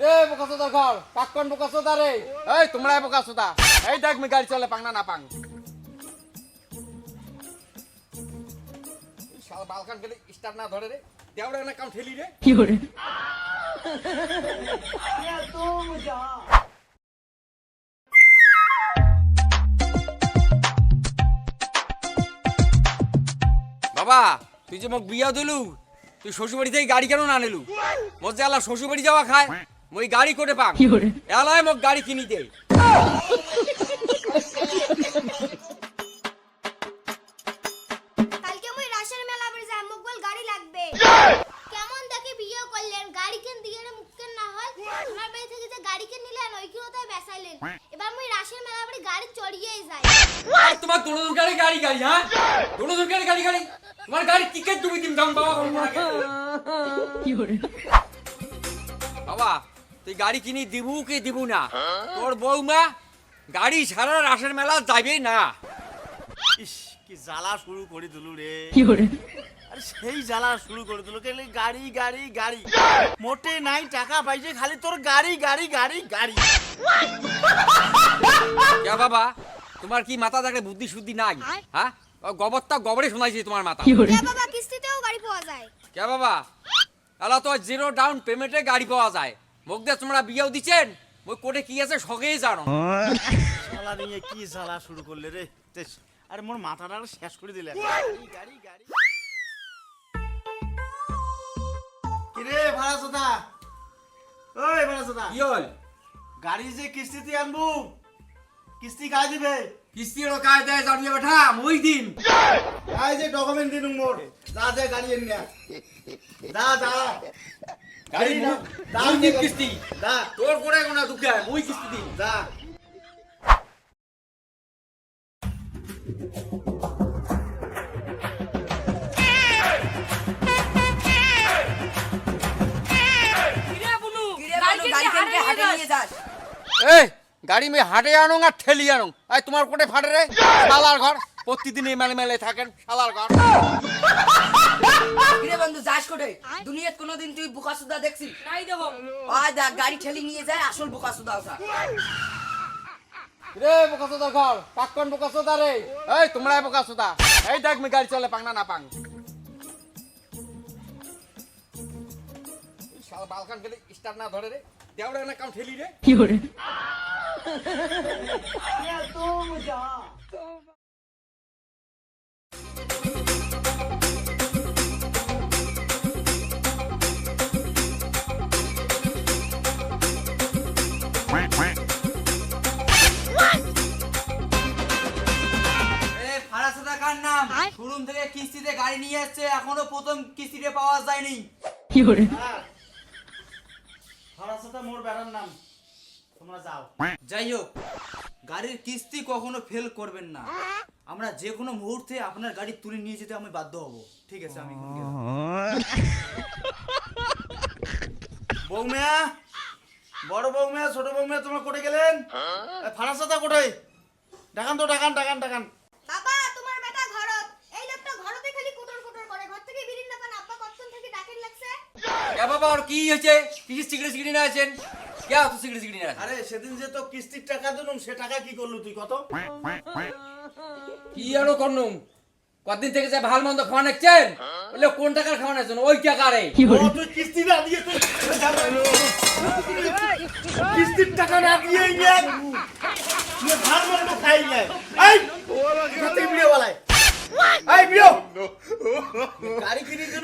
রে বোকা সোদার ঘর কাকন বোকা সোদা রে। এই তোমরা বোকা সোদা এই দেখ মি গাড়ি চলে পাং না না পাং শালা বালকান গেলে স্টার্ট না ধরে রে দেওড়া না কাউন্ট ঠেলি রে। 有人，বাবা তুই যে মোক বিয়া দিলু তুই শ্বশুরবাড়ি থেকে গাড়ি কেন না নিলু? মোর যে আলা শ্বশুরবাড়ি যাওয়া খায়। মই গাড়ি করে পাম। এলাই মোক গাড়ি কিনি দে। কালকে মই রাশের মেলা মোক বল গাড়ি লাগবে। কেমন দেখে বিয়ে গাড়ি কেন দিয়ে না হয়? থেকে যে গাড়ি কেন নিলেন ওই কি হতে বেসাইলেন? এবার মই রাশের মেলা বে গাড়ি চড়িয়ে যাই। আর তোমার দোনো দরকারে গাড়ি গাড়ি হ্যাঁ? গাড়ি গাড়ি তোমার গাড়ি টিকেট তুমি দিম দাম বাবা কি করে? বাবা তুই গাড়ি কিনি দিবু কি দিবু না? তোর বৌমা গাড়ি ছাড়া রাসের মেলা যাবে না। ইস কি জ্বালা শুরু করে দিলু রে। আরে সেই জ্বালা শুরু করে দিল কেন গাড়ি গাড়ি গাড়ি। মোটে নাই টাকা পাইছে খালি তোর গাড়ি গাড়ি গাড়ি গাড়ি। কে বাবা তোমার কি মাথা থাকে বুদ্ধি শুদ্ধি নাই? হ্যাঁ গবরটা গবরে শোনাইছি তোমার মাথা। বাবা কিস্তিতেও গাড়ি পাওয়া যায়। কে বাবা আলা তো জিরো ডাউন পেমেন্টে গাড়ি পাওয়া যায়। মোক দিয়ে তোমরা বিয়েও দিচ্ছেন ওই কোটে কি আছে সগেই জানো। জ্বালা নিয়ে কি জ্বালা শুরু করলে রে? আরে মোর মাথাটা আরও শেষ করে দিলে গাড়ি গাড়ি কিরে ভাড়া সোদা ওই ভাড়া সোদা কি হল? গাড়ি যে কিস্তিতে আনব কিস্তি কাজ দিবে? কিস্তি রকায় দেয় জানিয়ে বেঠা মই দিন। এই যে ডকুমেন্ট দিন মোর। যা যা গাড়ি এনে। যা যা। গাড়ি না দিন কিস্তি। যা তোর করে কোনো দুঃখে মই কিস্তি এই গাড়ি মে হাটে আনো আর ঠেলি আনো। আই তোমার কোটে ফাটে রে? শালার ঘর। প্রতিদিন এই মেলে মেলে থাকেন শালার ঘর। কিরে বন্ধু যাস কোটে দুনিয়াত কোনোদিন তুই বোকা সুদা দেখছিস? নাই দেখো আয় দেখ গাড়ি ঠেলি নিয়ে যায় আসল বোকা সুদা ওটা। রে বোকা সোদার ঘর? কাকন বোকা সোদা রে। এই তোমরা বোকা সোদা। এই দেখ মি গাড়ি চলে পাং না না পাং শালা বালকান গেলে স্টার্ট না ধরে রে। দেওড়া না কাউন্ট ঠেলি রে। 有人，এ শোরুম থেকে কিস্তিতে গাড়ি নিয়ে এসেছে এখনও প্রথম কিস্তিতে পাওয়া যায়নি। 有人，ভাড়া সোদা মোর বেড়ার নাম তোমরা যাও। যাই হোক গাড়ির কিস্তি কখনো ফেল করবেন না। আমরা যে কোনো মুহূর্তে আপনার গাড়ি তুলে নিয়ে যেতে আমি বাধ্য হব। ঠিক আছে আমি এখন গেলাম। বৌমিয়া বড় বৌমিয়া ছোট বৌমিয়া তোমরা কোটে গেলেন? ফাড়া সোদা কোটাই ডাকান তো ডাকান ডাকান ডাকান বাবা তোমার বেটা ঘরত এই লোকটা ঘরতে খালি কুটর কুটর করে ঘর থেকে বিরিন না পান আব্বা কতক্ষণ থেকে ডাকেন লাগছে কে বাবা আর কি হয়েছে? কি সিগারেট সিগারেট না আছেন কে তো সিগারেট সিগারেট না আরে সেদিন যে তো কিস্তির টাকা দিলাম সে টাকা কি করলু তুই? কত? কি আরও করনুম কদিন থেকে যে ভালো মন্দ খাওয়া নাকছেন বলে কোন টাকার খাওয়া নাকছেন ওই টাকারে，তুই কিস্তি না দিয়ে তুই কিস্তির টাকা না দিয়ে ইয়ে। তুই ভার মন্দ খাই যায় এই! কত ভিডিও বালাই এই ভিডিও গাড়ি কিনে দে